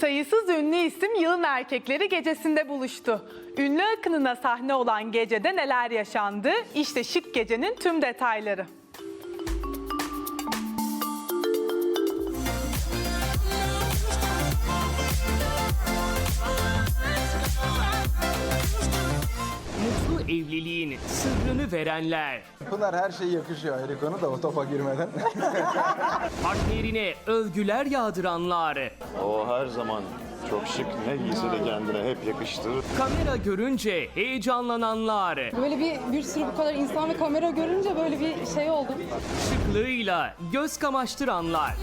Sayısız ünlü isim yılın erkekleri gecesinde buluştu. Ünlü akınına sahne olan gecede neler yaşandı? İşte şık gecenin tüm detayları. Verenler, Pınar her şey yakışıyor ayrı konu da o topa girmeden. partnerine övgüler yağdıranlar, O her zaman çok şık ne giyse de kendine hep yakıştırır. kamera görünce heyecanlananlar, Böyle bir bir sürü bu kadar insan ve kamera görünce böyle bir şey oldum. şıklığıyla göz kamaştıranlar.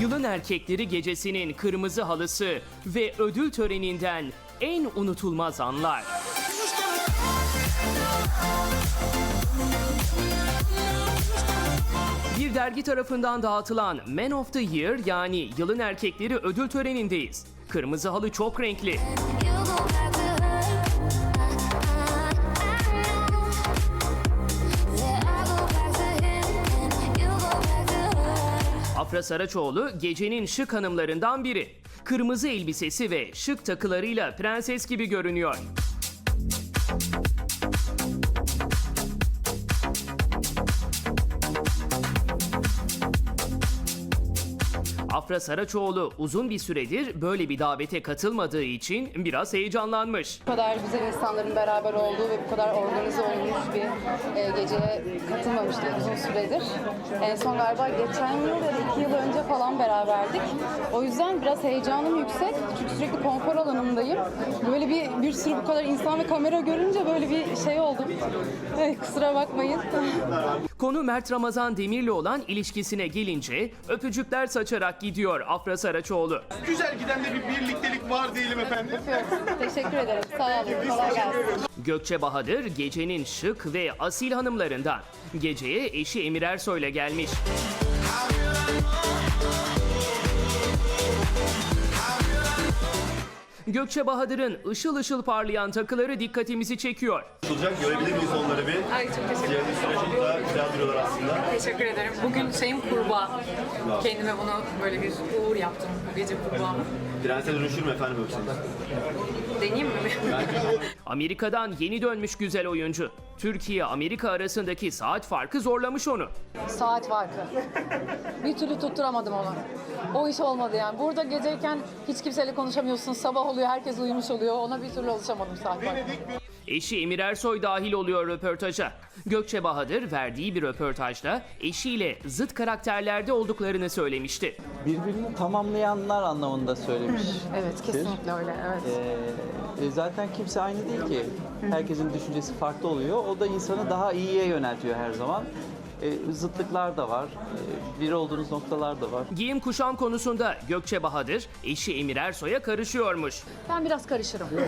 Yılın Erkekleri Gecesi'nin kırmızı halısı ve ödül töreninden en unutulmaz anlar. Bir dergi tarafından dağıtılan Man of the Year yani Yılın Erkekleri ödül törenindeyiz. Kırmızı halı çok renkli. Afra Saraçoğlu gecenin şık hanımlarından biri. Kırmızı elbisesi ve şık takılarıyla prenses gibi görünüyor. Afra Saraçoğlu uzun bir süredir böyle bir davete katılmadığı için biraz heyecanlanmış. Bu kadar güzel insanların beraber olduğu ve bu kadar organize olmuş bir e, geceye katılmamıştım uzun süredir. En son galiba geçen yıl ya da iki yıl önce falan beraberdik. O yüzden biraz heyecanım yüksek. Çünkü sürekli konfor alanındayım. Böyle bir bir sürü bu kadar insan ve kamera görünce böyle bir şey oldum. Kusura bakmayın. Konu Mert Ramazan Demir'le olan ilişkisine gelince öpücükler saçarak gidiyor Afra Saraçoğlu. Güzel giden de bir birliktelik var diyelim efendim. Teşekkür ederim. Sağ olun. Kolay gelsin. Gökçe Bahadır gecenin şık ve asil hanımlarından. Geceye eşi Emir Ersoy'la gelmiş. Gökçe Bahadır'ın ışıl ışıl parlayan takıları dikkatimizi çekiyor. Tutacak görebilir miyiz onları bir? Ay çok teşekkür ederim. Çok güzel duruyorlar aslında. Teşekkür ederim. Bugün şeyim kurbağa. Kendime bunu böyle bir uğur yaptım bu gece kurbağamı. Prense dönüşür mü efendim yoksa? Deneyeyim mi? Amerika'dan yeni dönmüş güzel oyuncu. Türkiye-Amerika arasındaki saat farkı zorlamış onu. Saat farkı. Bir türlü tutturamadım onu. O iş olmadı yani. Burada geceyken hiç kimseyle konuşamıyorsun. Sabah oluyor, herkes uyumuş oluyor. Ona bir türlü alışamadım saat farkı. Eşi Emir Ersoy dahil oluyor röportaja. Gökçe Bahadır verdiği bir röportajda eşiyle zıt karakterlerde olduklarını söylemişti. birbirini tamamlayanlar anlamında söylemiş. Evet, kesinlikle öyle. Evet. Ee, e, zaten kimse aynı değil ki. Herkesin düşüncesi farklı oluyor. O da insanı daha iyiye yöneltiyor her zaman. Zıtlıklar da var. Ee, bir olduğunuz noktalar da var. Giyim kuşam konusunda Gökçe Bahadır eşi Emir Ersoy'a karışıyormuş. Ben biraz karışırım.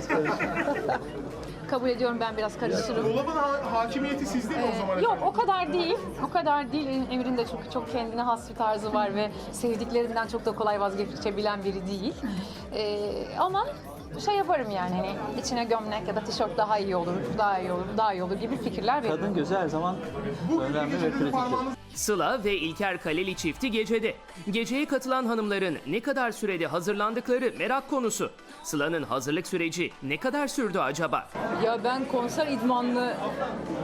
Kabul ediyorum ben biraz karışırım. Dolabın ha- hakimiyeti sizde mi o zaman Yok efendim? o kadar değil. O kadar değil. Emir'in de çok çok kendine has bir tarzı var ve sevdiklerinden çok da kolay vazgeçebilen biri değil. Ee, ama şey yaparım yani hani içine gömlek ya da tişört daha iyi olur, daha iyi olur, daha iyi olur gibi fikirler veririm. Kadın gözü her zaman önemli ve kritiktir. Sıla ve İlker Kaleli çifti gecede. Geceye katılan hanımların ne kadar sürede hazırlandıkları merak konusu. Sıla'nın hazırlık süreci ne kadar sürdü acaba? Ya ben konser idmanlı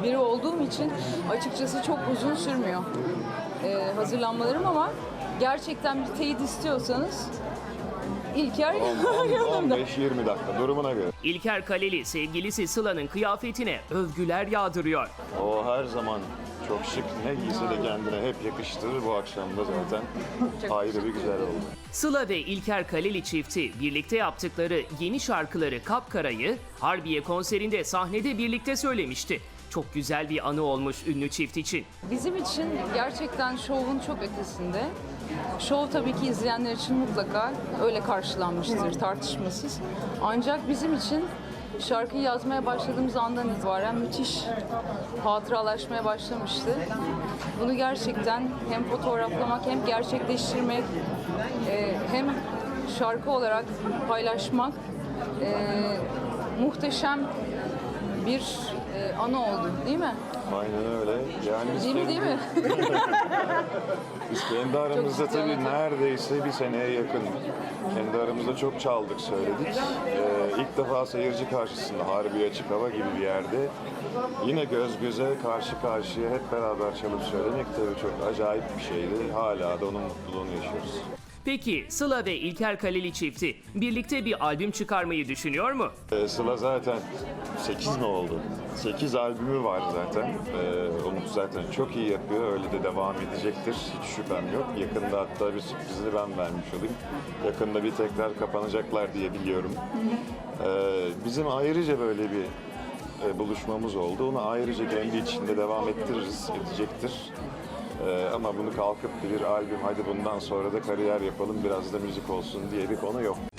biri olduğum için açıkçası çok uzun sürmüyor ee, hazırlanmalarım ama gerçekten bir teyit istiyorsanız İlker yanımda. 15-20 dakika durumuna göre. İlker Kaleli sevgilisi Sıla'nın kıyafetine övgüler yağdırıyor. O her zaman çok şık ne giyse de kendine hep yakıştırır. Bu akşam da zaten ayrı bir güzel oldu. Sıla ve İlker Kaleli çifti birlikte yaptıkları yeni şarkıları Kapkara'yı Harbiye konserinde sahnede birlikte söylemişti. Çok güzel bir anı olmuş ünlü çift için. Bizim için gerçekten şovun çok ötesinde. Şov tabii ki izleyenler için mutlaka öyle karşılanmıştır tartışmasız. Ancak bizim için şarkıyı yazmaya başladığımız andan itibaren müthiş hatıralaşmaya başlamıştı. Bunu gerçekten hem fotoğraflamak hem gerçekleştirmek e, hem şarkı olarak paylaşmak e, muhteşem bir e, anı oldu değil mi? Aynen öyle. Yani biz Değil mi değil mi? Biz kendi aramızda ciddi tabii neredeyse bir seneye yakın kendi aramızda çok çaldık söyledik. Ee, ilk defa seyirci karşısında Harbi Açık Hava gibi bir yerde yine göz göze karşı karşıya hep beraber çalıp söylemek tabii çok acayip bir şeydi. Hala da onun mutluluğunu yaşıyoruz. Peki Sıla ve İlker Kaleli çifti birlikte bir albüm çıkarmayı düşünüyor mu? Ee, Sıla zaten 8 mi oldu? 8 albümü var zaten. Ee, Umut zaten çok iyi yapıyor. Öyle de devam edecektir. Hiç şüphem yok. Yakında hatta bir sürprizini ben vermiş olayım. Yakında bir tekrar kapanacaklar diye biliyorum. Ee, bizim ayrıca böyle bir e, buluşmamız oldu. Onu ayrıca kendi içinde devam ettiririz, edecektir. Ee, ama bunu kalkıp bir albüm hadi bundan sonra da kariyer yapalım biraz da müzik olsun diye bir konu yok.